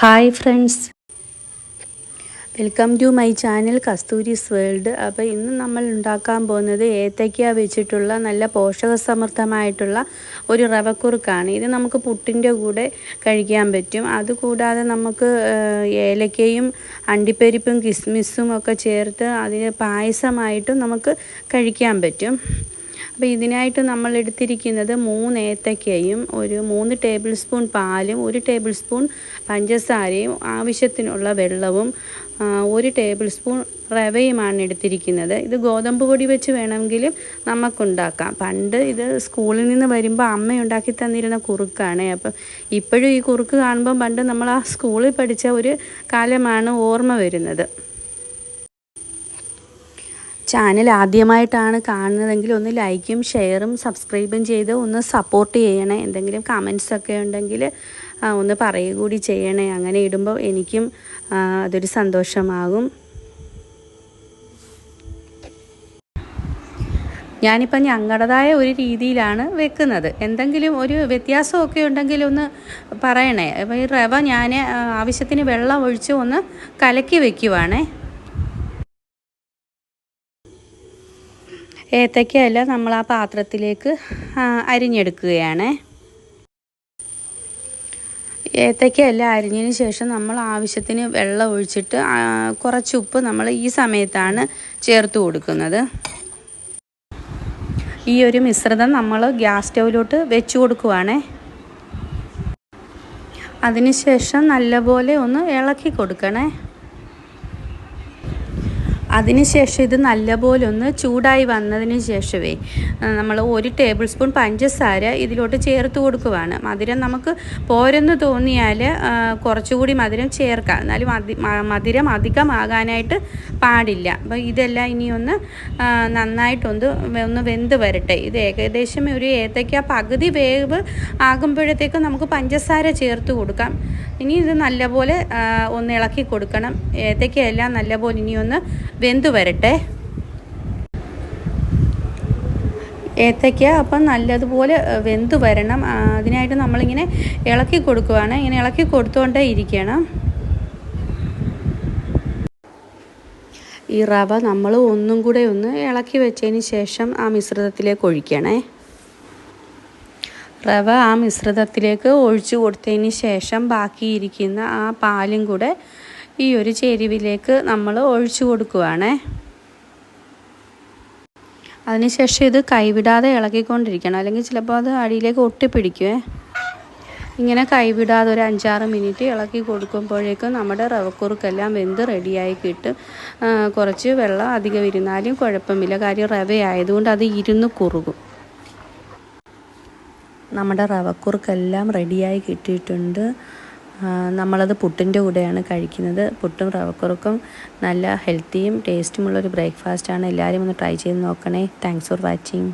Hi friends welcome to my channel Kasthuri's world അപ്പോൾ ഇന്ന് നമ്മൾ ഉണ്ടാക്കാൻ പോകുന്നത് ഏത്തയ്ക്ക വെച്ചിട്ടുള്ള നല്ല പോഷകസമൃദ്ധമായിട്ടുള്ള ഒരു റവക്കുറുക്കാണ്. ഇത് നമുക്ക് പുട്ടിന്റെ കൂടെ കഴിക്കാൻ പറ്റും. അതുകൂടാതെ നമുക്ക് ഏലക്കയും അണ്ടിപ്പരിപ്പും കിസ്മിസും ഒക്കെ ചേർത്ത് അതിന് പായസമായിട്ടും നമുക്ക് കഴിക്കാൻ പറ്റും. അപ്പോൾ ഇതിനായിട്ട് നമ്മൾ എടുത്തിരിക്കുന്നത് മൂന്ന് ഏത്തക്കയും ഒരു മൂന്ന് ടേബിൾ സ്പൂൺ പാലും ഒരു ടേബിൾ സ്പൂൺ പഞ്ചസാരയും ആവശ്യത്തിനുള്ള വെള്ളവും ഒരു ടേബിൾ സ്പൂൺ റവയുമാണ് എടുത്തിരിക്കുന്നത്. ഇത് ഗോതമ്പ് പൊടി വെച്ച് വേണമെങ്കിലും നമുക്കുണ്ടാക്കാം. പണ്ട് ഇത് സ്കൂളിൽ നിന്ന് വരുമ്പോൾ അമ്മ ഉണ്ടാക്കി തന്നിരുന്ന കുറുക്കാണ്. അപ്പം ഇപ്പോഴും ഈ കുറുക്ക് കാണുമ്പോൾ പണ്ട് നമ്മൾ ആ സ്കൂളിൽ പഠിച്ച ഒരു കാലമാണ് ഓർമ്മ വരുന്നത്. ചാനൽ ആദ്യമായിട്ടാണ് കാണുന്നതെങ്കിൽ ഒന്ന് ലൈക്കും ഷെയറും സബ്സ്ക്രൈബും ചെയ്ത് ഒന്ന് സപ്പോർട്ട് ചെയ്യണേ. എന്തെങ്കിലും കമൻസ് ഒക്കെ ഉണ്ടെങ്കിൽ ഒന്ന് പറയുക കൂടി ചെയ്യണേ. അങ്ങനെ ഇടുമ്പോൾ എനിക്കും അതൊരു സന്തോഷമാകും. ഞാനിപ്പം ഞങ്ങളുടേതായ ഒരു രീതിയിലാണ് വെക്കുന്നത്. എന്തെങ്കിലും ഒരു വ്യത്യാസമൊക്കെ ഉണ്ടെങ്കിൽ ഒന്ന് പറയണേ. അപ്പോൾ ഈ റവ ഞാൻ ആവശ്യത്തിന് വെള്ളം ഒഴിച്ച് ഒന്ന് കലക്കി വെക്കുവാണേ. ഏത്തയ്ക്കയല്ല നമ്മൾ ആ പാത്രത്തിലേക്ക് അരിഞ്ഞെടുക്കുകയാണ്. ഏത്തയ്ക്കയല്ല അരിഞ്ഞതിന് ശേഷം നമ്മൾ ആവശ്യത്തിന് വെള്ളം ഒഴിച്ചിട്ട് കുറച്ച് ഉപ്പ് നമ്മൾ ഈ സമയത്താണ് ചേർത്ത് കൊടുക്കുന്നത്. ഈ ഒരു മിശ്രിതം നമ്മൾ ഗ്യാസ് സ്റ്റൗവിലോട്ട് വെച്ച് കൊടുക്കുവാണേ. അതിനുശേഷം നല്ലപോലെ ഒന്ന് ഇളക്കി കൊടുക്കണേ. അതിനുശേഷം ഇത് നല്ലപോലെ ഒന്ന് ചൂടായി വന്നതിന് ശേഷമേ നമ്മൾ ഒരു ടേബിൾ സ്പൂൺ പഞ്ചസാര ഇതിലോട്ട് ചേർത്ത് കൊടുക്കുവാണ്. മധുരം നമുക്ക് പോരെന്ന് തോന്നിയാൽ കുറച്ചുകൂടി മധുരം ചേർക്കാം. എന്നാലും മധുരം അധികമാകാനായിട്ട് പാടില്ല. അപ്പോൾ ഇതെല്ലാം ഇനി ഒന്ന് നന്നായിട്ടൊന്ന് ഒന്ന് വെന്ത് വരട്ടെ. ഇത് ഏകദേശം ഒരു ഏത്തയ്ക്ക പകുതി വേവ് ആകുമ്പോഴത്തേക്കും നമുക്ക് പഞ്ചസാര ചേർത്ത് കൊടുക്കാം. ഇനി ഇത് നല്ലപോലെ ഒന്ന് ഇളക്കി കൊടുക്കണം. ഏത്തയ്ക്കയെല്ലാം നല്ലപോലെ ഇനി ഒന്ന് വെന്ത് വരട്ടെ ഏത്തയ്ക്ക അപ്പം നല്ലതുപോലെ വെന്ത് വരണം അതിനായിട്ട് നമ്മളിങ്ങനെ ഇളക്കി കൊടുക്കുവാണ്. ഇങ്ങനെ ഇളക്കി കൊടുത്തുകൊണ്ടേ ഇരിക്കണം. ഈ റവ നമ്മൾ ഒന്നും കൂടെ ഒന്ന് ഇളക്കി വെച്ചതിന് ശേഷം ആ മിശ്രിതത്തിലേക്ക് ഒഴിക്കണേ. റവ ആ മിശ്രിതത്തിലേക്ക് ഒഴിച്ചു കൊടുത്തതിന് ശേഷം ബാക്കിയിരിക്കുന്ന ആ പാലും കൂടെ ഈ ഒരു ചേരുവിലേക്ക് നമ്മൾ ഒഴിച്ചു കൊടുക്കുവാണേ. അതിനുശേഷം ഇത് കൈവിടാതെ ഇളക്കിക്കൊണ്ടിരിക്കണം അല്ലെങ്കിൽ ചിലപ്പോൾ അത് അടിയിലേക്ക് ഒട്ടിപ്പിടിക്കുവേ. ഇങ്ങനെ കൈവിടാതെ ഒരു അഞ്ചാറ് മിനിറ്റ് ഇളക്കി കൊടുക്കുമ്പോഴേക്കും നമ്മുടെ റവക്കുറുക്കെല്ലാം വെന്ത് റെഡിയായി കിട്ടും. കുറച്ച് വെള്ളം അധികം ഇരുന്നാലും കുഴപ്പമില്ല. കാര്യം റവയായതുകൊണ്ട് അത് ഇരുന്ന് കുറുകും. നമ്മുടെ റവക്കുറുക്കെല്ലാം റെഡിയായി കിട്ടിയിട്ടുണ്ട്. നമ്മളത് പുട്ടിന്റെ കൂടെയാണ് കഴിക്കുന്നത്. പുട്ടും റവക്കുറുക്കും നല്ല ഹെൽത്തിയും ടേസ്റ്റുമുള്ളൊരു ബ്രേക്ക്ഫാസ്റ്റാണ് എല്ലാവരും ഒന്ന് ട്രൈ ചെയ്ത് നോക്കണേ. Thanks for watching